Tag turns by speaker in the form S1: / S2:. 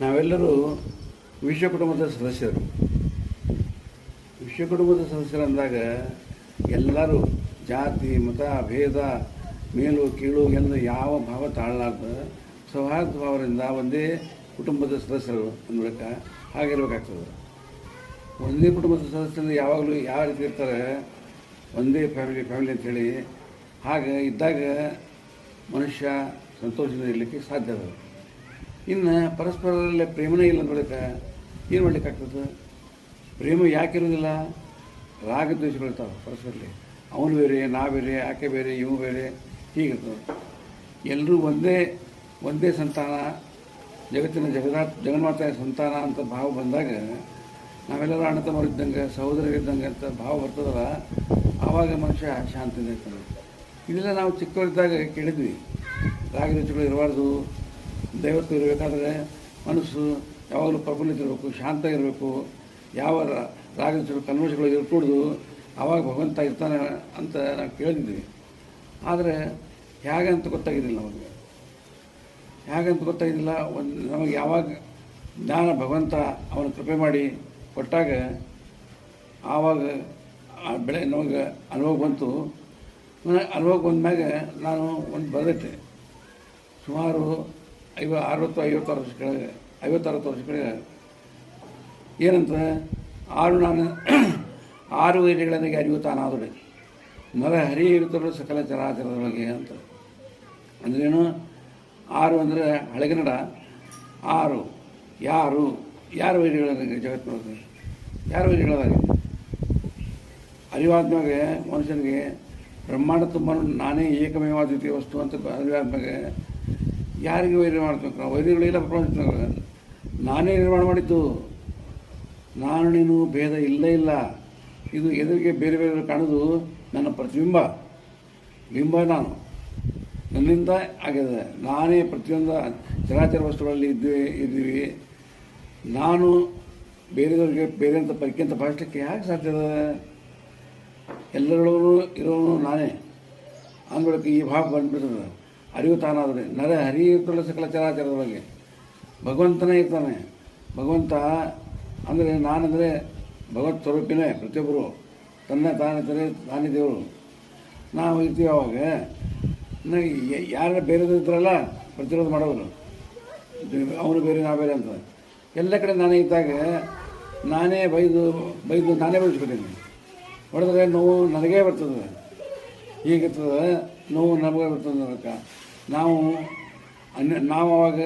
S1: ನಾವೆಲ್ಲರೂ ವಿಶ್ವ ಕುಟುಂಬದ ಸದಸ್ಯರು. ವಿಶ್ವ ಕುಟುಂಬದ ಸದಸ್ಯರು ಅಂದಾಗ ಎಲ್ಲರೂ ಜಾತಿ, ಮತ, ಭೇದ, ಮೇಲು, ಕೀಳು ಎಂದು ಯಾವ ಭಾವ ತಾಳಲಾರ್ದ ಸೌಹಾರ್ದ ಭಾವದಿಂದ ಒಂದೇ ಕುಟುಂಬದ ಸದಸ್ಯರು ಅಂದ್ಬೇಕ ಹಾಗಿರ್ಬೇಕಾಗ್ತದೆ. ಒಂದೇ ಕುಟುಂಬದ ಸದಸ್ಯರು ಯಾವಾಗಲೂ ಯಾವ ರೀತಿ ಇರ್ತಾರೆ? ಒಂದೇ ಫ್ಯಾಮಿಲಿ ಫ್ಯಾಮಿಲಿ ಅಂತೇಳಿ. ಹಾಗೆ ಇದ್ದಾಗ ಮನುಷ್ಯ ಸಂತೋಷದಿಂದ ಇರಲಿಕ್ಕೆ ಸಾಧ್ಯ ಇನ್ನು ಪರಸ್ಪರಲ್ಲೇ ಪ್ರೇಮನೇ ಇಲ್ಲ ಅಂದ್ಬಿಡಕ್ಕೆ ಏನು ಮಾಡ್ಲಿಕ್ಕಾಗ್ತದೆ ಪ್ರೇಮ ಯಾಕೆ ಇರೋದಿಲ್ಲ ರಾಗದ್ವೇಷಗಳಿರ್ತಾವೆ ಪರಸ್ಪರಲ್ಲಿ ಅವನು ಬೇರೆ, ನಾ ಬೇರೆ, ಆಕೆ ಬೇರೆ ಇವು ಬೇರೆ ಹೀಗಿರ್ತದೆ ಎಲ್ಲರೂ ಒಂದೇ ಒಂದೇ ಸಂತಾನ, ಜಗತ್ತಿನ ಜಗದಾತ್, ಜಗನ್ಮಾತೆಯ ಸಂತಾನ ಅಂತ ಭಾವ ಬಂದಾಗ ನಾವೆಲ್ಲರೂ ಅಣ್ಣ ತಮ್ಮರಿದ್ದಂಗೆ ಸಹೋದರರಿದ್ದಂಗೆ ಅಂತ ಭಾವ ಬರ್ತದಲ್ಲ, ಆವಾಗ ಮನುಷ್ಯ ಶಾಂತಿಯಿಂದ ಇರ್ತಾನೆ. ಇದೆಲ್ಲ ನಾವು ಚಿಕ್ಕವರಿದ್ದಾಗ ಕೇಳಿದ್ವಿ ರಾಗದ್ವೇಷಗಳು ಇರಬಾರ್ದು ದೈವತ್ವ ಇರಬೇಕಾದ್ರೆ ಮನಸ್ಸು ಯಾವಾಗಲೂ ಪ್ರಫುಲ್ಲಿತ ಇರಬೇಕು, ಶಾಂತ ಇರಬೇಕು. ಯಾವ ರ- ಕನ್ವರ್ಸ್ಗಳು ಇರ್ಕೂಡ್ದು ಇರಕೂಡ್ದು ಆವಾಗ ಭಗವಂತ ಇರ್ತಾನೆ ಅಂತ ನಾವು ಕೇಳಿದ್ವಿ ಆದರೆ ಹೇಗೆ ಅಂತ ಗೊತ್ತಾಗಿದ್ದಿಲ್ಲ ನಮಗೆ. ಹೇಗಂತ ಗೊತ್ತಾಗಿದ್ದಿಲ್ಲ, ಒಂದು ನಮಗೆ ಯಾವಾಗ ಜ್ಞಾನ ಭಗವಂತ ಅವನ ಕೃಪೆ ಮಾಡಿ ಕೊಟ್ಟಾಗ ಆವಾಗ ಆ ಬೆಳೆ ನಮಗೆ ಅನುಭವ ಬಂತು. ಅನುಭವ ಬಂದ ಮ್ಯಾಗ ನಾನು ಒಂದು ಬರೆದಿಟ್ಟೆ. ಸುಮಾರು ಐವ ಅರವತ್ತು ಐವತ್ತಾರು ವರ್ಷ ಕೆಳಗೆ ಐವತ್ತರವತ್ತು ವರ್ಷ ಕೆಳಗೆ ಏನಂತ ಆರು ನಾನು ಆರು ವೈರಿಗಳಿಗೆ ಅರಿವು ತಾನಾದೊಡೆ ನರ ಹರಿ ಇರುತ್ತಲ್ಲ ಸಕಲ ಚರಾಚರದೊಳಗೆ ಅಂತ. ಅಂದ್ರೇನು? ಆರು ಅಂದರೆ ಹಳೆಗನ್ನಡ. ಆರು, ಯಾರು? ಯಾರು ವೈರಿಗಳದಾಗ ಜಗತ್ತಿನೊಳಗೆ ಯಾರು ವೈರಿಗಳದಾಗ? ಅರಿವಾದ್ಮ್ಯಾಗ ಮನುಷ್ಯನಿಗೆ ಬ್ರಹ್ಮಾಂಡ ತುಂಬ ನಾನೇ ಏಕಮೇವ ದ್ವಿತೀಯ ವಸ್ತು ಅಂತ ಅರಿವಾದ್ಮ್ಯಾಗ ಯಾರಿಗೆ ವೈರಿ ಮಾಡ್ಬೇಕು ನಾವು ವೈರಿಗಳಿಲ್ಲ ಪ್ರಪಂಚ ನಾನೇ ನಿರ್ಮಾಣ ಮಾಡಿದ್ದು. ನಾನು, ನೀನು ಭೇದ ಇಲ್ಲೇ ಇಲ್ಲ. ಇದು ಎದುರಿಗೆ ಬೇರೆ ಬೇರೆ ಕಾಣೋದು ನನ್ನ ಪ್ರತಿಬಿಂಬ. ಬಿಂಬ ನಾನು. ನನ್ನಿಂದ ಆಗಿದೆ. ನಾನೇ ಪ್ರತಿಯೊಂದು ಚರಾಚರ ವಸ್ತುಗಳಲ್ಲಿ ಇದ್ದೀವಿ ಇದ್ದೀವಿ. ನಾನು ಬೇರೆಯವ್ರಿಗೆ ಬೇರೆ ಅಂತ ಪೈಕಿ ಅಂತ ಭಾಷಲಿಕ್ಕೆ ಯಾಕೆ ಸಾಧ್ಯ ಎಲ್ಲರೂ ಇರೋನು ನಾನೇ. ಅಂದ್ಬಿಡಕ್ಕೆ ಈ ಭಾವ ಬಂದ್ಬಿಡ್ತದೆ. ಅರಿವು ನರ ಹರಿಯುತ್ತಲ್ಲ ಸಕಲ ಚರಾಚರದೊಳಗೆ. ಭಗವಂತನೇ ಇರ್ತಾನೆ. ಭಗವಂತ ಅಂದರೆ ನಾನಂದರೆ ಭಗವತ್ ಸ್ವರೂಪಿನೇ ಪ್ರತಿಯೊಬ್ಬರು. ತನ್ನ ತಾನೇ ತಾನೇ ದೇವರು. ನಾವು ಇರ್ತೀವಿ ಅವಾಗ. ಯಾರು ಬೇರೆ ಇದ್ರಲ್ಲ ಪ್ರತಿರೋಧ ಮಾಡೋರು. ಅವನು ಬೇರೆ ನಾ ಬೇರೆ ಅಂತ. ಎಲ್ಲ ಕಡೆ ನಾನೇ ಇದ್ದಾಗ ನಾನೇ ಬೈದು ಬೈದು ನಾನೇ ಬೈಸ್ಕೊತೀನಿ ಹೊಡೆದ್ರೆ ನೋವು ನನಗೇ ಬರ್ತದೆ. ಹೀಗಿರ್ತದೆ? ನೋವು ನಮಗೆ ಬರ್ತದೆ ನಾವು ಅನ್ಯ ನಾವು ಅವಾಗ